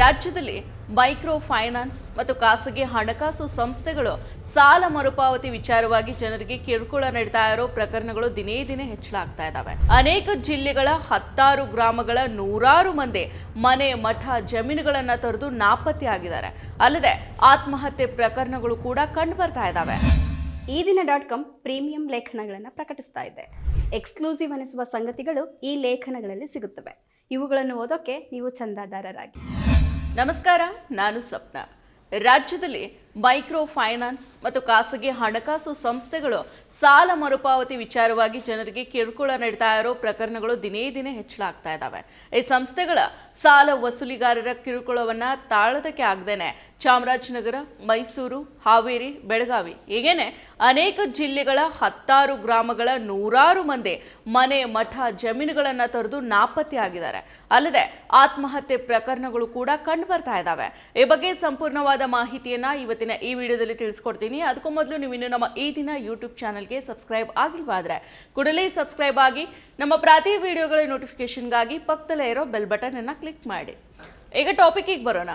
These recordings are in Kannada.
ರಾಜ್ಯದಲ್ಲಿ ಮೈಕ್ರೋ ಫೈನಾನ್ಸ್ ಮತ್ತು ಖಾಸಗಿ ಹಣಕಾಸು ಸಂಸ್ಥೆಗಳು ಸಾಲ ಮರುಪಾವತಿ ವಿಚಾರವಾಗಿ ಜನರಿಗೆ ಕಿರುಕುಳ ನೀಡ್ತಾ ಇರೋ ಪ್ರಕರಣಗಳು ದಿನೇ ದಿನೇ ಹೆಚ್ಚಳಾಗ್ತಾ ಇದ್ದಾವೆ ಅನೇಕ ಜಿಲ್ಲೆಗಳ ಹತ್ತಾರು ಗ್ರಾಮಗಳ ನೂರಾರು ಮಂದಿ ಮನೆ, ಮಠ, ಜಮೀನುಗಳನ್ನ ತೊರೆದು ನಾಪತ್ತೆ ಆಗಿದ್ದಾರೆ. ಅಲ್ಲದೆ ಆತ್ಮಹತ್ಯೆ ಪ್ರಕರಣಗಳು ಕೂಡ ಕಂಡು ಬರ್ತಾ ಇದ್ದಾವೆ ಈ ದಿನ ಡಾಟ್ ಕಾಮ್ ಪ್ರೀಮಿಯಂ ಲೇಖನಗಳನ್ನು ಪ್ರಕಟಿಸ್ತಾ ಇದೆ. ಎಕ್ಸ್ಕ್ಲೂಸಿವ್ ಅನಿಸುವ ಸಂಗತಿಗಳು ಈ ಲೇಖನಗಳಲ್ಲಿ ಸಿಗುತ್ತವೆ. ಇವುಗಳನ್ನು ಓದೋಕೆ ನೀವು ಚಂದಾದಾರರಾಗಿ. ನಮಸ್ಕಾರ ನಾನು ಸಪ್ನ ರಾಜ್ಯದಲ್ಲಿ ಮೈಕ್ರೋ ಫೈನಾನ್ಸ್ ಮತ್ತು ಖಾಸಗಿ ಹಣಕಾಸು ಸಂಸ್ಥೆಗಳು ಸಾಲ ಮರುಪಾವತಿ ವಿಚಾರವಾಗಿ ಜನರಿಗೆ ಕಿರುಕುಳ ನೀಡ್ತಾ ಇರೋ ಪ್ರಕರಣಗಳು ದಿನೇ ದಿನೇ ಹೆಚ್ಚಳಾಗ್ತಾ ಇದ್ದಾವೆ ಈ ಸಂಸ್ಥೆಗಳ ಸಾಲ ವಸೂಲಿಗಾರರ ಕಿರುಕುಳವನ್ನ ತಾಳದಕ್ಕೆ ಆಗ್ದೇನೆ ಚಾಮರಾಜನಗರ, ಮೈಸೂರು, ಹಾವೇರಿ, ಬೆಳಗಾವಿ ಹೀಗೇನೆ ಅನೇಕ ಜಿಲ್ಲೆಗಳ ಹತ್ತಾರು ಗ್ರಾಮಗಳ ನೂರಾರು ಮಂದಿ ಮನೆ, ಮಠ, ಜಮೀನುಗಳನ್ನ ತೊರೆದು ನಾಪತ್ತೆ ಆಗಿದ್ದಾರೆ. ಅಲ್ಲದೆ ಆತ್ಮಹತ್ಯೆ ಪ್ರಕರಣಗಳು ಕೂಡ ಕಂಡು ಬರ್ತಾ ಇದ್ದಾವೆ ಈ ಬಗ್ಗೆ ಸಂಪೂರ್ಣವಾದ ಮಾಹಿತಿಯನ್ನ ಇವತ್ತಿನ ಈ ವಿಡಿಯೋದಲ್ಲಿ ತಿಳಿಸ್ಕೊಡ್ತೀನಿ. ಅದಕ್ಕೂ ಮೊದಲು ನೀವು ಇನ್ನು ನಮ್ಮ ಈ ದಿನ ಯೂಟ್ಯೂಬ್ ಚಾನಲ್ಗೆ ಸಬ್ಸ್ಕ್ರೈಬ್ ಆಗಿಲ್ವಾದ್ರೆ ಕೂಡಲೇ ಸಬ್ಸ್ಕ್ರೈಬ್ ಆಗಿ ನಮ್ಮ ಪ್ರತಿ ವಿಡಿಯೋಗಳ ನೋಟಿಫಿಕೇಷನ್ಗಾಗಿ ಪಕ್ಕದಲ್ಲೇ ಇರೋ ಬೆಲ್ ಬಟನ್ ಅನ್ನು ಕ್ಲಿಕ್ ಮಾಡಿ. ಈಗ ಟಾಪಿಕ್ಗೆ ಬರೋಣ.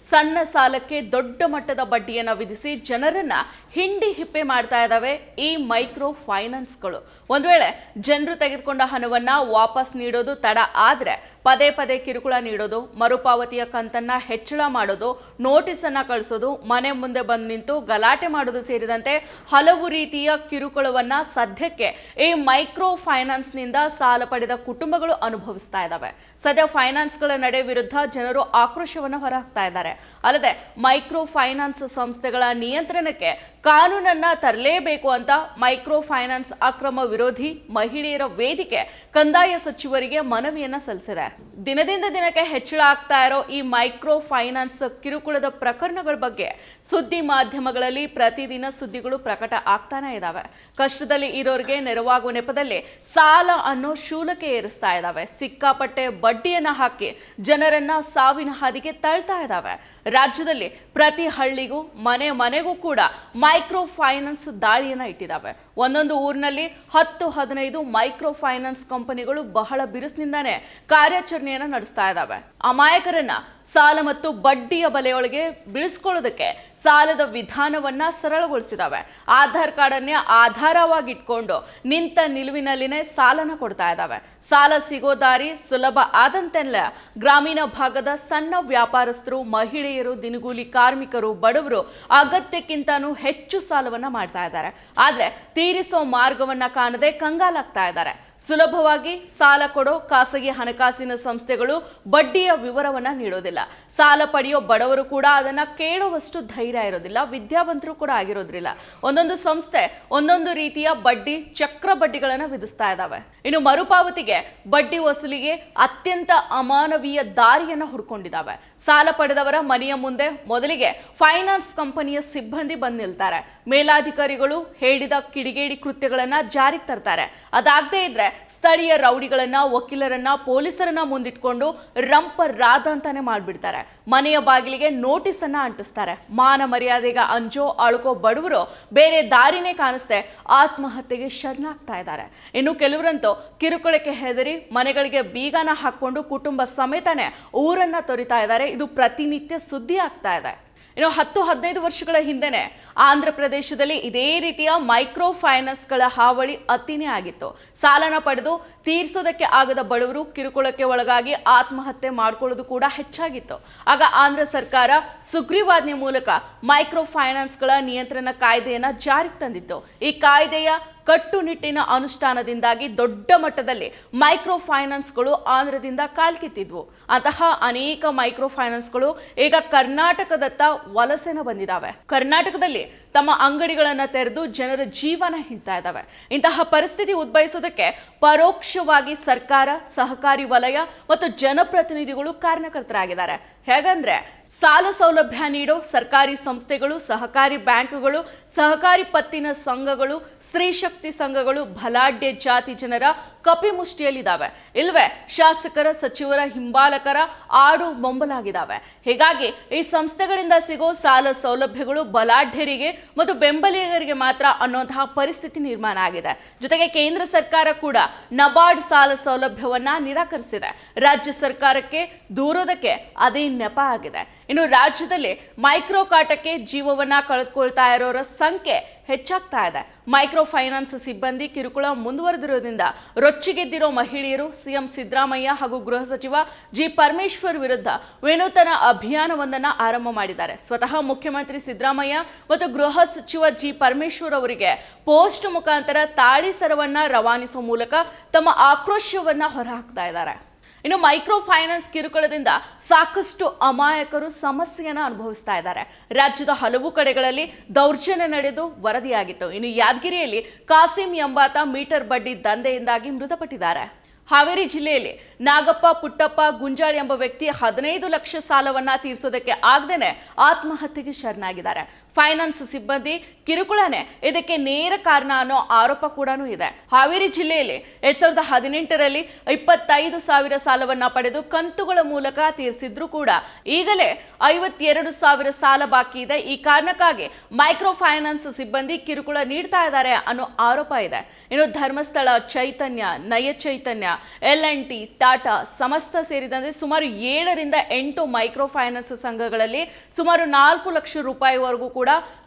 ಸಣ್ಣ ಸಾಲಕ್ಕೆ ದೊಡ್ಡ ಮಟ್ಟದ ಬಡ್ಡಿಯನ್ನು ವಿಧಿಸಿ ಜನರನ್ನ ಹಿಂಡಿ ಹಿಪ್ಪೆ ಮಾಡ್ತಾ ಇದ್ದಾವೆ ಈ ಮೈಕ್ರೋ ಫೈನಾನ್ಸ್ಗಳು. ಒಂದು ವೇಳೆ ಜನರು ತೆಗೆದುಕೊಂಡ ಹಣವನ್ನ ವಾಪಸ್ ನೀಡೋದು ತಡ ಆದರೆ ಪದೇ ಪದೇ ಕಿರುಕುಳ ನೀಡೋದು, ಮರುಪಾವತಿಯ ಕಂತನ್ನ ಹೆಚ್ಚಳ ಮಾಡೋದು ನೋಟಿಸ್ ಅನ್ನ ಕಳಿಸೋದು, ಮನೆ ಮುಂದೆ ಬಂದು ನಿಂತು ಗಲಾಟೆ ಮಾಡೋದು ಸೇರಿದಂತೆ ಹಲವು ರೀತಿಯ ಕಿರುಕುಳವನ್ನ ಸದ್ಯಕ್ಕೆ ಈ ಮೈಕ್ರೋ ಫೈನಾನ್ಸ್ನಿಂದ ಸಾಲ ಪಡೆದ ಕುಟುಂಬಗಳು ಅನುಭವಿಸ್ತಾ ಇದ್ದಾವೆ ಸದ್ಯ ಫೈನಾನ್ಸ್ಗಳ ನಡೆ ವಿರುದ್ಧ ಜನರು ಆಕ್ರೋಶವನ್ನು ಹೊರಹಾಕ್ತಾ ಇದ್ದಾರೆ. ಅಲ್ಲದೆ ಮೈಕ್ರೋ ಫೈನಾನ್ಸ್ ಸಂಸ್ಥೆಗಳ ನಿಯಂತ್ರಣಕ್ಕೆ ಕಾನೂನನ್ನ ತರಲೇಬೇಕು ಅಂತ ಮೈಕ್ರೋ ಫೈನಾನ್ಸ್ ಅಕ್ರಮ ವಿರೋಧಿ ಮಹಿಳೆಯರ ವೇದಿಕೆ ಕಂದಾಯ ಸಚಿವರಿಗೆ ಮನವಿಯನ್ನ ಸಲ್ಲಿಸಿದೆ. ದಿನದಿಂದ ದಿನಕ್ಕೆ ಹೆಚ್ಚಳ ಆಗ್ತಾ ಇರೋ ಈ ಮೈಕ್ರೋ ಫೈನಾನ್ಸ್ ಕಿರುಕುಳದ ಪ್ರಕರಣಗಳ ಬಗ್ಗೆ ಸುದ್ದಿ ಮಾಧ್ಯಮಗಳಲ್ಲಿ ಪ್ರತಿದಿನ ಸುದ್ದಿಗಳು ಪ್ರಕಟ ಆಗ್ತಾನೆ ಇದಾವೆ. ಕಷ್ಟದಲ್ಲಿ ಇರೋರಿಗೆ ನೆರವಾಗುವ ನೆಪದಲ್ಲಿ ಸಾಲ ಅನ್ನೋ ಶೂಲಕ್ಕೆ ಏರಿಸ್ತಾ ಇದಾವೆ. ಸಿಕ್ಕಾಪಟ್ಟೆ ಬಡ್ಡಿಯನ್ನ ಹಾಕಿ ಜನರನ್ನ ಸಾವಿನ ಹಾದಿಗೆ ತಳ್ತಾ ಇದಾವೆ ರಾಜ್ಯದಲ್ಲಿ ಪ್ರತಿ ಹಳ್ಳಿಗೂ ಮನೆ ಮನೆಗೂ ಕೂಡ ಮೈಕ್ರೋ ಫೈನಾನ್ಸ್ ದಾಳಿಯನ್ನ ಇಟ್ಟಿದ್ದಾವೆ ಒಂದೊಂದು ಊರಿನಲ್ಲಿ ಹತ್ತು ಹದಿನೈದು ಮೈಕ್ರೋ ಫೈನಾನ್ಸ್ ಕಂಪನಿಗಳು ಬಹಳ ಬಿರುಸಿನಿಂದಾನೇ ಕಾರ್ಯಾಚರಣೆಯನ್ನು ನಡೆಸ್ತಾ ಇದ್ದಾವೆ ಅಮಾಯಕರನ್ನ ಸಾಲ ಮತ್ತು ಬಡ್ಡಿಯ ಬಲೆಯೊಳಗೆ ಬಿಳಿಸ್ಕೊಳ್ಳೋದಕ್ಕೆ ಸಾಲದ ವಿಧಾನವನ್ನ ಸರಳಗೊಳಿಸಿದಾವೆ. ಆಧಾರ್ ಕಾರ್ಡನ್ನೇ ಆಧಾರವಾಗಿಟ್ಕೊಂಡು ನಿಂತ ನಿಲುವಿನಲ್ಲಿನೇ ಸಾಲನ ಕೊಡ್ತಾ ಇದ್ದಾವೆ ಸಾಲ ಸಿಗೋ ದಾರಿ ಸುಲಭ ಆದಂತೆಲ್ಲ ಗ್ರಾಮೀಣ ಭಾಗದ ಸಣ್ಣ ವ್ಯಾಪಾರಸ್ಥರು, ಮಹಿಳೆಯರು, ದಿನಗೂಲಿ ಕಾರ್ಮಿಕರು, ಬಡವರು ಅಗತ್ಯಕ್ಕಿಂತನೂ ಹೆಚ್ಚು ಸಾಲವನ್ನ ಮಾಡ್ತಾ ಇದ್ದಾರೆ. ಆದ್ರೆ ತೀರಿಸೋ ಮಾರ್ಗವನ್ನ ಕಾಣದೆ ಕಂಗಾಲಾಗ್ತಾ ಇದ್ದಾರೆ. ಸುಲಭವಾಗಿ ಸಾಲ ಕೊಡೋ ಖಾಸಗಿ ಹಣಕಾಸಿನ ಸಂಸ್ಥೆಗಳು ಬಡ್ಡಿಯ ವಿವರವನ್ನ ನೀಡೋದಿಲ್ಲ. ಸಾಲ ಪಡೆಯೋ ಬಡವರು ಕೂಡ ಅದನ್ನ ಕೇಳುವಷ್ಟು ಧೈರ್ಯ ಇರೋದಿಲ್ಲ, ವಿದ್ಯಾವಂತರು ಕೂಡ ಆಗಿರೋದ್ರಿಲ್ಲ. ಒಂದೊಂದು ಸಂಸ್ಥೆ ಒಂದೊಂದು ರೀತಿಯ ಬಡ್ಡಿ ಚಕ್ರ ಬಡ್ಡಿಗಳನ್ನು ವಿಧಿಸ್ತಾ ಇದ್ದಾವೆ ಇನ್ನು ಮರುಪಾವತಿಗೆ ಬಡ್ಡಿ ವಸೂಲಿಗೆ ಅತ್ಯಂತ ಅಮಾನವೀಯ ದಾರಿಯನ್ನ ಹುಡ್ಕೊಂಡಿದ್ದಾವೆ ಸಾಲ ಪಡೆದವರ ಮನೆಯ ಮುಂದೆ ಮೊದಲಿಗೆ ಫೈನಾನ್ಸ್ ಕಂಪನಿಯ ಸಿಬ್ಬಂದಿ ಬಂದು ನಿಲ್ತಾರೆ. ಮೇಲಾಧಿಕಾರಿಗಳು ಹೇಳಿದ ಕಿಡಿಗೇಡಿ ಕೃತ್ಯಗಳನ್ನು ಜಾರಿಗೆ ತರ್ತಾರೆ. ಅದಾಗದೇ ಇದ್ರೆ ಸ್ಥಳೀಯ ರೌಡಿಗಳನ್ನ, ವಕೀಲರನ್ನ, ಪೊಲೀಸರನ್ನ ಮುಂದಿಟ್ಕೊಂಡು ರಂಪ ರಾದ ಅಂತಾನೆ ಮಾಡ್ಬಿಡ್ತಾರೆ. ಮನೆಯ ಬಾಗಿಲಿಗೆ ನೋಟಿಸ್ ಅನ್ನ ಅಂಟಿಸ್ತಾರೆ. ಮಾನ ಮರ್ಯಾದೆಗೆ ಅಂಜೋ, ಅಳ್ಕೋ ಬಡವರು ಬೇರೆ ದಾರಿನೇ ಕಾಣಿಸ್ದೆ ಆತ್ಮಹತ್ಯೆಗೆ ಶರಣಾಗ್ತಾ ಇದ್ದಾರೆ. ಇನ್ನು ಕೆಲವರಂತೂ ಕಿರುಕುಳಕ್ಕೆ ಹೆದರಿ ಮನೆಗಳಿಗೆ ಬೀಗನ ಹಾಕೊಂಡು ಕುಟುಂಬ ಸಮೇತನೇ ಊರನ್ನ ತೊರಿತಾ ಇದ್ದಾರೆ. ಇದು ಪ್ರತಿನಿತ್ಯ ಸುದ್ದಿ ಆಗ್ತಾ ಇದೆ. ಇನ್ನು ಹತ್ತು ಹದಿನೈದು ವರ್ಷಗಳ ಹಿಂದೆನೆ ಆಂಧ್ರ ಪ್ರದೇಶದಲ್ಲಿ ಇದೇ ರೀತಿಯ ಮೈಕ್ರೋ ಫೈನಾನ್ಸ್ಗಳ ಹಾವಳಿ ಅತಿನೇ ಆಗಿತ್ತು. ಸಾಲನ ಪಡೆದು ತೀರಿಸೋದಕ್ಕೆ ಆಗದ ಬಡವರು ಕಿರುಕುಳಕ್ಕೆ ಒಳಗಾಗಿ ಆತ್ಮಹತ್ಯೆ ಮಾಡ್ಕೊಳ್ಳೋದು ಕೂಡ ಹೆಚ್ಚಾಗಿತ್ತು. ಆಗ ಆಂಧ್ರ ಸರ್ಕಾರ ಸುಗ್ರೀವಾಜ್ಞೆ ಮೂಲಕ ಮೈಕ್ರೋ ಫೈನಾನ್ಸ್ಗಳ ನಿಯಂತ್ರಣ ಕಾಯ್ದೆಯನ್ನ ಜಾರಿಗೆ ತಂದಿತ್ತು. ಈ ಕಾಯ್ದೆಯ ಕಟ್ಟುನಿಟ್ಟಿನ ಅನುಷ್ಠಾನದಿಂದಾಗಿ ದೊಡ್ಡ ಮಟ್ಟದಲ್ಲಿ ಮೈಕ್ರೋ ಫೈನಾನ್ಸ್ಗಳು ಆಂಧ್ರದಿಂದ ಕಾಲ್ಕಿತ್ತಿದ್ವು. ಅಂತಹ ಅನೇಕ ಮೈಕ್ರೋ ಫೈನಾನ್ಸ್ಗಳು ಈಗ ಕರ್ನಾಟಕದತ್ತ ವಲಸೆನ ಬಂದಿದ್ದಾವೆ ಕರ್ನಾಟಕದಲ್ಲಿ ತಮ್ಮ ಅಂಗಡಿಗಳನ್ನು ತೆರೆದು ಜನರ ಜೀವನ ಹಿಂಡ್ತಾ ಇದ್ದಾವೆ. ಇಂತಹ ಪರಿಸ್ಥಿತಿ ಉದ್ಭವಿಸೋದಕ್ಕೆ ಪರೋಕ್ಷವಾಗಿ ಸರ್ಕಾರ, ಸಹಕಾರಿ ವಲಯ ಮತ್ತು ಜನಪ್ರತಿನಿಧಿಗಳು ಕಾರ್ಯಕರ್ತರಾಗಿದ್ದಾರೆ. ಹೇಗಂದ್ರೆ ಸಾಲ ಸೌಲಭ್ಯ ನೀಡೋ ಸರ್ಕಾರಿ ಸಂಸ್ಥೆಗಳು, ಸಹಕಾರಿ ಬ್ಯಾಂಕುಗಳು, ಸಹಕಾರಿ ಪತ್ತಿನ ಸಂಘಗಳು, ಸ್ತ್ರೀ ಶಕ್ತಿ ಸಂಘಗಳು, ಬಲಾಢ್ಯ ಜಾತಿ ಜನರ ಕಪಿಮುಷ್ಟಿಯಲ್ಲಿದ್ದಾವೆ ಇಲ್ವೇ ಶಾಸಕರ, ಸಚಿವರ, ಹಿಂಬಾಲಕರ ಆಡು ಬೊಂಬಲಾಗಿದ್ದಾವೆ ಹೀಗಾಗಿ ಈ ಸಂಸ್ಥೆಗಳಿಂದ ಸಿಗೋ ಸಾಲ ಸೌಲಭ್ಯಗಳು ಬಲಾಢ್ಯರಿಗೆ ಮತ್ತು ಬೆಂಬಲಿಗರಿಗೆ ಮಾತ್ರ ಅನ್ನೋಂತಹ ಪರಿಸ್ಥಿತಿ ನಿರ್ಮಾಣ ಆಗಿದೆ. ಜೊತೆಗೆ ಕೇಂದ್ರ ಸರ್ಕಾರ ಕೂಡ ನಬಾರ್ಡ್ ಸಾಲ ಸೌಲಭ್ಯವನ್ನ ನಿರಾಕರಿಸಿದೆ. ರಾಜ್ಯ ಸರ್ಕಾರಕ್ಕೆ ದೂರೋದಕ್ಕೆ ಅದೇ ನೆಪ ಆಗಿದೆ. ಇನ್ನು ರಾಜ್ಯದಲ್ಲಿ ಮೈಕ್ರೋ ಕಾಟಕ್ಕೆ ಜೀವವನ್ನ ಕಳೆದುಕೊಳ್ತಾ ಇರೋರ ಸಂಖ್ಯೆ ಹೆಚ್ಚಾಗ್ತಾ ಇದೆ. ಮೈಕ್ರೋ ಫೈನಾನ್ಸ್ ಸಿಬ್ಬಂದಿ ಕಿರುಕುಳ ಮುಂದುವರೆದಿರೋದ್ರಿಂದ ರೊಚ್ಚಿಗೆದ್ದಿರೋ ಮಹಿಳೆಯರು ಸಿಎಂ ಸಿದ್ದರಾಮಯ್ಯ ಹಾಗೂ ಗೃಹ ಸಚಿವ ಜಿ ಪರಮೇಶ್ವರ್ ವಿರುದ್ಧ ವಿನೂತನ ಅಭಿಯಾನವೊಂದನ್ನು ಆರಂಭ ಮಾಡಿದ್ದಾರೆ. ಸ್ವತಃ ಮುಖ್ಯಮಂತ್ರಿ ಸಿದ್ದರಾಮಯ್ಯ ಮತ್ತು ಗೃಹ ಸಚಿವ ಜಿ ಪರಮೇಶ್ವರ್ ಅವರಿಗೆ ಪೋಸ್ಟ್ ಮುಖಾಂತರ ತಾಳಿ ಸರವನ್ನ ರವಾನಿಸುವ ಮೂಲಕ ತಮ್ಮ ಆಕ್ರೋಶವನ್ನ ಹೊರಹಾಕ್ತಾ ಇದ್ದಾರೆ. ಇನ್ನು ಮೈಕ್ರೋ ಫೈನಾನ್ಸ್ ಕಿರುಕುಳದಿಂದ ಸಾಕಷ್ಟು ಅಮಾಯಕರು ಸಮಸ್ಯೆಯನ್ನು ಅನುಭವಿಸ್ತಾ ಇದ್ದಾರೆ. ರಾಜ್ಯದ ಹಲವು ಕಡೆಗಳಲ್ಲಿ ದೌರ್ಜನ್ಯ ನಡೆದು ವರದಿಯಾಗಿತ್ತು. ಇನ್ನು ಯಾದಗಿರಿಯಲ್ಲಿ ಕಾಸಿಂ ಎಂಬಾತ ಮೀಟರ್ ಬಡ್ಡಿ ದಂಧೆಯಿಂದಾಗಿ ಮೃತಪಟ್ಟಿದ್ದಾರೆ. ಹಾವೇರಿ ಜಿಲ್ಲೆಯಲ್ಲಿ ನಾಗಪ್ಪ, ಪುಟ್ಟಪ್ಪ, ಗುಂಜಾಳ್ ಎಂಬ ವ್ಯಕ್ತಿ ಹದಿನೈದು ಲಕ್ಷ ಸಾಲವನ್ನ ತೀರಿಸೋದಕ್ಕೆ ಆಗದೇನೆ ಆತ್ಮಹತ್ಯೆಗೆ ಶರಣಾಗಿದ್ದಾರೆ. ಫೈನಾನ್ಸ್ ಸಿಬ್ಬಂದಿ ಕಿರುಕುಳನೆ. ಇದಕ್ಕೆ ನೇರ ಕಾರಣ ಅನ್ನೋ ಆರೋಪ ಕೂಡ ಇದೆ. ಹಾವೇರಿ ಜಿಲ್ಲೆಯಲ್ಲಿ ಎರಡ್ ಸಾವಿರದ ಹದಿನೆಂಟರಲ್ಲಿ ಇಪ್ಪತ್ತೈದು ಸಾವಿರ ಸಾಲವನ್ನ ಪಡೆದು ಕಂತುಗಳ ಮೂಲಕ ತೀರಿಸಿದ್ರು ಕೂಡ ಈಗಲೇ ಐವತ್ತೆರಡು ಸಾವಿರ ಸಾಲ ಬಾಕಿ ಇದೆ. ಈ ಕಾರಣಕ್ಕಾಗಿ ಮೈಕ್ರೋ ಫೈನಾನ್ಸ್ ಸಿಬ್ಬಂದಿ ಕಿರುಕುಳ ನೀಡ್ತಾ ಇದ್ದಾರೆ ಅನ್ನೋ ಆರೋಪ ಇದೆ. ಇನ್ನು ಧರ್ಮಸ್ಥಳ, ಚೈತನ್ಯ, ನಯ Chaitanya, L N T, Tata ಸಮಸ್ತ ಸೇರಿದಂತೆ ಸುಮಾರು ಏಳರಿಂದ ಎಂಟು ಮೈಕ್ರೋ ಫೈನಾನ್ಸ್ ಸಂಘಗಳಲ್ಲಿ ಸುಮಾರು ನಾಲ್ಕು ಲಕ್ಷ ರೂಪಾಯಿವರೆಗೂ ಕೂಡ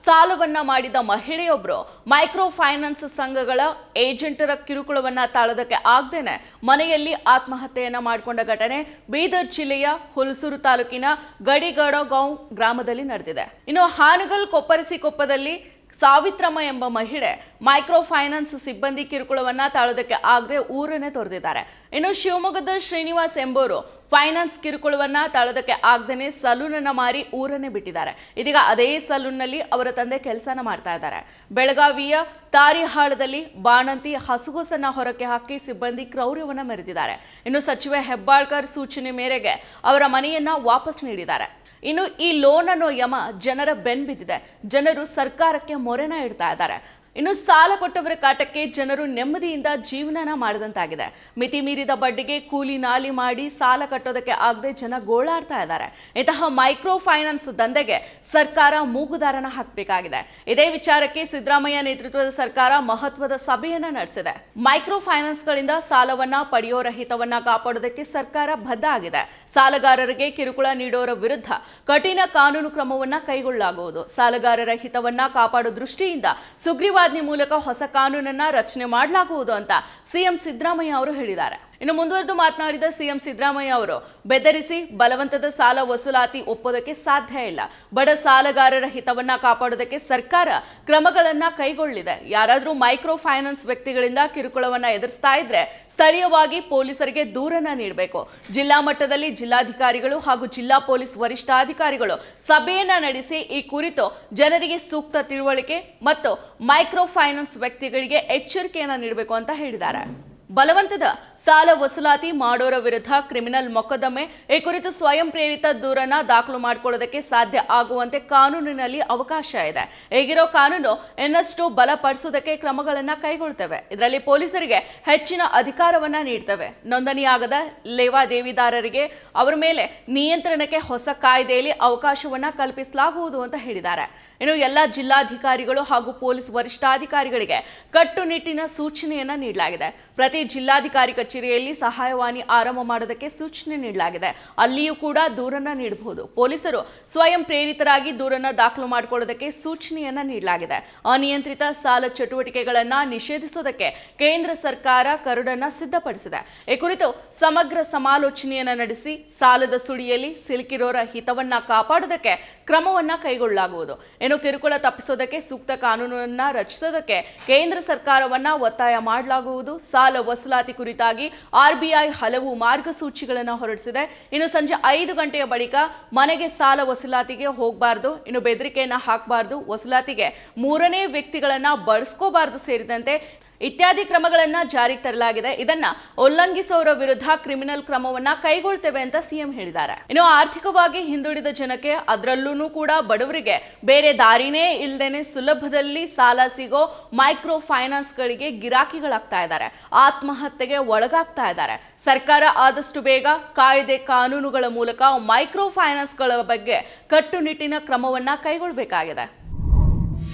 ಸಾಲವನ್ನ ಮಾಡಿದ ಮಹಿಳೆಯೊಬ್ಬರು ಮೈಕ್ರೋ ಫೈನಾನ್ಸ್ ಸಂಘಗಳ ಏಜೆಂಟರ ಕಿರುಕುಳವನ್ನ ತಾಳೋದಕ್ಕೆ ಆಗದೇನೆ ಮನೆಯಲ್ಲಿ ಆತ್ಮಹತ್ಯೆಯನ್ನ ಮಾಡಿಕೊಂಡ ಘಟನೆ ಬೀದರ್ ಜಿಲ್ಲೆಯ ಹುಲಸೂರು ತಾಲೂಕಿನ ಗಡಿಗಡಗಾಂವ್ ಗ್ರಾಮದಲ್ಲಿ ನಡೆದಿದೆ. ಇನ್ನು ಹಾನಗಲ್ ಕೊಪ್ಪರಿಸಿ ಕೊಪ್ಪದಲ್ಲಿ ಸಾವಿತ್ರಮ್ಮ ಎಂಬ ಮಹಿಳೆ ಮೈಕ್ರೋ ಫೈನಾನ್ಸ್ ಸಿಬ್ಬಂದಿ ಕಿರುಕುಳವನ್ನ ತಾಳೋದಕ್ಕೆ ಆಗದೆ ಊರನ್ನೇ ತೊರೆದಿದ್ದಾರೆ. ಇನ್ನು ಶಿವಮೊಗ್ಗದ ಶ್ರೀನಿವಾಸ್ ಎಂಬುವರು ಫೈನಾನ್ಸ್ ಕಿರುಕುಳವನ್ನ ತಾಳೋದಕ್ಕೆ ಆಗದೇನೆ ಸಲೂನನ್ನ ಮಾರಿ ಊರನ್ನೇ ಬಿಟ್ಟಿದ್ದಾರೆ. ಇದೀಗ ಅದೇ ಸಲೂನ್ನಲ್ಲಿ ಅವರ ತಂದೆ ಕೆಲಸನ ಮಾಡ್ತಾ ಇದ್ದಾರೆ. ಬೆಳಗಾವಿಯ ತಾರಿಹಾಳದಲ್ಲಿ ಬಾಣಂತಿ ಹಸುಗೊಸನ್ನ ಹೊರಕ್ಕೆ ಹಾಕಿ ಸಿಬ್ಬಂದಿ ಕ್ರೌರ್ಯವನ್ನ ಮೆರೆದಿದ್ದಾರೆ. ಇನ್ನು ಸಚಿವ ಹೆಬ್ಬಾಳ್ಕರ್ ಸೂಚನೆ ಮೇರೆಗೆ ಅವರ ಮನೆಯನ್ನ ವಾಪಸ್ ನೀಡಿದ್ದಾರೆ. ಇನ್ನು ಈ ಲೋನ್ ಅನ್ನೋ ಯಮ ಜನರ ಬೆನ್ಬಿದ್ದಿದೆ ಜನರು ಸರ್ಕಾರಕ್ಕೆ ಮೊರೆನ ಇಡ್ತಾ ಇದ್ದಾರೆ. ಇನ್ನು ಸಾಲ ಕೊಟ್ಟವರ ಕಾಟಕ್ಕೆ ಜನರು ನೆಮ್ಮದಿಯಿಂದ ಜೀವನನ ಮಾಡಿದಂತಾಗಿದೆ. ಮಿತಿ ಮೀರಿದ ಬಡ್ಡಿಗೆ ಕೂಲಿ ನಾಲಿ ಮಾಡಿ ಸಾಲ ಕಟ್ಟೋದಕ್ಕೆ ಆಗದೆ ಜನ ಗೋಳಾಡ್ತಾ ಇದ್ದಾರೆ. ಇಂತಹ ಮೈಕ್ರೋ ಫೈನಾನ್ಸ್ ದಂಧೆಗೆ ಸರ್ಕಾರ ಮೂಗುದಾರನ ಹಾಕಬೇಕಾಗಿದೆ. ಇದೇ ವಿಚಾರಕ್ಕೆ ಸಿದ್ದರಾಮಯ್ಯ ನೇತೃತ್ವದ ಸರ್ಕಾರ ಮಹತ್ವದ ಸಭೆಯನ್ನ ನಡೆಸಿದೆ. ಮೈಕ್ರೋ ಫೈನಾನ್ಸ್ಗಳಿಂದ ಸಾಲವನ್ನ ಪಡೆಯೋರ ಹಿತವನ್ನ ಕಾಪಾಡೋದಕ್ಕೆ ಸರ್ಕಾರ ಬದ್ಧ ಆಗಿದೆ. ಸಾಲಗಾರರಿಗೆ ಕಿರುಕುಳ ನೀಡೋರ ವಿರುದ್ಧ ಕಠಿಣ ಕಾನೂನು ಕ್ರಮವನ್ನ ಕೈಗೊಳ್ಳಲಾಗುವುದು. ಸಾಲಗಾರರ ಹಿತವನ್ನ ಕಾಪಾಡೋ ದೃಷ್ಟಿಯಿಂದ ಸುಗ್ರೀವಾಜ್ಞೆ ಮೂಲಕ ಹೊಸ ಕಾನೂನನ್ನ ರಚನೆ ಮಾಡಲಾಗುವುದು ಅಂತ ಸಿಎಂ ಸಿದ್ದರಾಮಯ್ಯ ಅವರು ಹೇಳಿದ್ದಾರೆ. ಇನ್ನು ಮುಂದುವರೆದು ಮಾತನಾಡಿದ ಸಿಎಂ ಸಿದ್ದರಾಮಯ್ಯ ಅವರು, ಬೆದರಿಸಿ ಬಲವಂತದ ಸಾಲ ವಸೂಲಾತಿ ಒಪ್ಪೋದಕ್ಕೆ ಸಾಧ್ಯ ಇಲ್ಲ. ಬಡ ಸಾಲಗಾರರ ಹಿತವನ್ನ ಕಾಪಾಡೋದಕ್ಕೆ ಸರ್ಕಾರ ಕ್ರಮಗಳನ್ನ ಕೈಗೊಳ್ಳಿದೆ. ಯಾರಾದರೂ ಮೈಕ್ರೋ ಫೈನಾನ್ಸ್ ವ್ಯಕ್ತಿಗಳಿಂದ ಕಿರುಕುಳವನ್ನ ಎದುರಿಸ್ತಾ ಇದ್ರೆ ಸ್ಥಳೀಯವಾಗಿ ಪೊಲೀಸರಿಗೆ ದೂರನ್ನ ನೀಡಬೇಕು. ಜಿಲ್ಲಾ ಮಟ್ಟದಲ್ಲಿ ಜಿಲ್ಲಾಧಿಕಾರಿಗಳು ಹಾಗೂ ಜಿಲ್ಲಾ ಪೊಲೀಸ್ ವರಿಷ್ಠಾಧಿಕಾರಿಗಳು ಸಭೆಯನ್ನ ನಡೆಸಿ ಈ ಕುರಿತು ಜನರಿಗೆ ಸೂಕ್ತ ತಿಳುವಳಿಕೆ ಮತ್ತು ಮೈಕ್ರೋ ಫೈನಾನ್ಸ್ ವ್ಯಕ್ತಿಗಳಿಗೆ ಎಚ್ಚರಿಕೆಯನ್ನ ನೀಡಬೇಕು ಅಂತ ಹೇಳಿದ್ದಾರೆ. ಬಲವಂತದ ಸಾಲ ವಸೂಲಾತಿ ಮಾಡೋರ ವಿರುದ್ಧ ಕ್ರಿಮಿನಲ್ ಮೊಕದ್ದಮೆ, ಈ ಕುರಿತು ಸ್ವಯಂ ಪ್ರೇರಿತ ದೂರನ್ನ ದಾಖಲು ಮಾಡಿಕೊಳ್ಳೋದಕ್ಕೆ ಸಾಧ್ಯ ಆಗುವಂತೆ ಕಾನೂನಿನಲ್ಲಿ ಅವಕಾಶ ಇದೆ. ಈಗಿರೋ ಕಾನೂನು ಇನ್ನಷ್ಟು ಬಲಪಡಿಸುವುದಕ್ಕೆ ಕ್ರಮಗಳನ್ನ ಕೈಗೊಳ್ತವೆ. ಇದರಲ್ಲಿ ಪೊಲೀಸರಿಗೆ ಹೆಚ್ಚಿನ ಅಧಿಕಾರವನ್ನ ನೀಡ್ತವೆ. ನೋಂದಣಿಯಾಗದ ಲೇವಾದೇವಿದಾರರಿಗೆ ಅವರ ಮೇಲೆ ನಿಯಂತ್ರಣಕ್ಕೆ ಹೊಸ ಕಾಯ್ದೆಯಲ್ಲಿ ಅವಕಾಶವನ್ನ ಕಲ್ಪಿಸಲಾಗುವುದು ಅಂತ ಹೇಳಿದ್ದಾರೆ. ಇನ್ನು ಎಲ್ಲ ಜಿಲ್ಲಾಧಿಕಾರಿಗಳು ಹಾಗೂ ಪೊಲೀಸ್ ವರಿಷ್ಠಾಧಿಕಾರಿಗಳಿಗೆ ಕಟ್ಟುನಿಟ್ಟಿನ ಸೂಚನೆಯನ್ನ ನೀಡಲಾಗಿದೆ. ಪ್ರತಿ ಜಿಲ್ಲಾಧಿಕಾರಿ ಕಚೇರಿಯಲ್ಲಿ ಸಹಾಯವಾಣಿ ಆರಂಭ ಮಾಡೋದಕ್ಕೆ ಸೂಚನೆ ನೀಡಲಾಗಿದೆ. ಅಲ್ಲಿಯೂ ಕೂಡ ದೂರನ್ನ ನೀಡಬಹುದು. ಪೊಲೀಸರು ಸ್ವಯಂ ಪ್ರೇರಿತರಾಗಿ ದೂರನ್ನ ದಾಖಲು ಮಾಡಿಕೊಳ್ಳೋದಕ್ಕೆ ಸೂಚನೆಯನ್ನ ನೀಡಲಾಗಿದೆ. ಅನಿಯಂತ್ರಿತ ಸಾಲ ಚಟುವಟಿಕೆಗಳನ್ನ ನಿಷೇಧಿಸೋದಕ್ಕೆ ಕೇಂದ್ರ ಸರ್ಕಾರ ಕರುಡನ್ನ ಸಿದ್ಧಪಡಿಸಿದೆ. ಈ ಕುರಿತು ಸಮಗ್ರ ಸಮಾಲೋಚನೆಯನ್ನ ನಡೆಸಿ ಸಾಲದ ಸುಳಿಯಲ್ಲಿ ಸಿಲುಕಿರೋರ ಹಿತವನ್ನ ಕಾಪಾಡೋದಕ್ಕೆ ಕ್ರಮವನ್ನ ಕೈಗೊಳ್ಳಲಾಗುವುದು. ಇನ್ನು ಕಿರುಕುಳ ತಪ್ಪಿಸೋದಕ್ಕೆ ಸೂಕ್ತ ಕಾನೂನನ್ನ ರಚಿಸೋದಕ್ಕೆ ಕೇಂದ್ರ ಸರ್ಕಾರವನ್ನ ಒತ್ತಾಯ ಮಾಡಲಾಗುವುದು. ಸಾಲ ವಸೂಲಾತಿ ಕುರಿತಾಗಿ ಆರ್ಬಿಐ ಹಲವು ಮಾರ್ಗಸೂಚಿಗಳನ್ನು ಹೊರಡಿಸಿದೆ. ಇನ್ನು ಸಂಜೆ ಐದು ಗಂಟೆಯ ಬಳಿಕ ಮನೆಗೆ ಸಾಲ ವಸೂಲಾತಿಗೆ ಹೋಗಬಾರ್ದು. ಇನ್ನು ಬೆದರಿಕೆಯನ್ನ ಹಾಕಬಾರ್ದು. ವಸೂಲಾತಿಗೆ ಮೂರನೇ ವ್ಯಕ್ತಿಗಳನ್ನ ಬಳಸ್ಕೋಬಾರ್ದು ಸೇರಿದಂತೆ ಇತ್ಯಾದಿ ಕ್ರಮಗಳನ್ನು ಜಾರಿಗೆ ತರಲಾಗಿದೆ. ಇದನ್ನ ಉಲ್ಲಂಘಿಸೋರ ವಿರುದ್ಧ ಕ್ರಿಮಿನಲ್ ಕ್ರಮವನ್ನ ಕೈಗೊಳ್ತೇವೆ ಅಂತ ಸಿಎಂ ಹೇಳಿದ್ದಾರೆ. ಇನ್ನು ಆರ್ಥಿಕವಾಗಿ ಹಿಂದುಳಿದ ಜನಕ್ಕೆ ಅದರಲ್ಲೂ ಕೂಡ ಬಡವರಿಗೆ ಬೇರೆ ದಾರಿನೇ ಇಲ್ಲದೇನೆ ಸುಲಭದಲ್ಲಿ ಸಾಲ ಸಿಗೋ ಮೈಕ್ರೋ ಫೈನಾನ್ಸ್ಗಳಿಗೆ ಗಿರಾಕಿಗಳಾಗ್ತಾ ಇದ್ದಾರೆ. ಆತ್ಮಹತ್ಯೆಗೆ ಒಳಗಾಗ್ತಾ ಇದ್ದಾರೆ. ಸರ್ಕಾರ ಆದಷ್ಟು ಬೇಗ ಕಾಯ್ದೆ ಕಾನೂನುಗಳ ಮೂಲಕ ಮೈಕ್ರೋ ಫೈನಾನ್ಸ್ಗಳ ಬಗ್ಗೆ ಕಟ್ಟುನಿಟ್ಟಿನ ಕ್ರಮವನ್ನ ಕೈಗೊಳ್ಳಬೇಕಾಗಿದೆ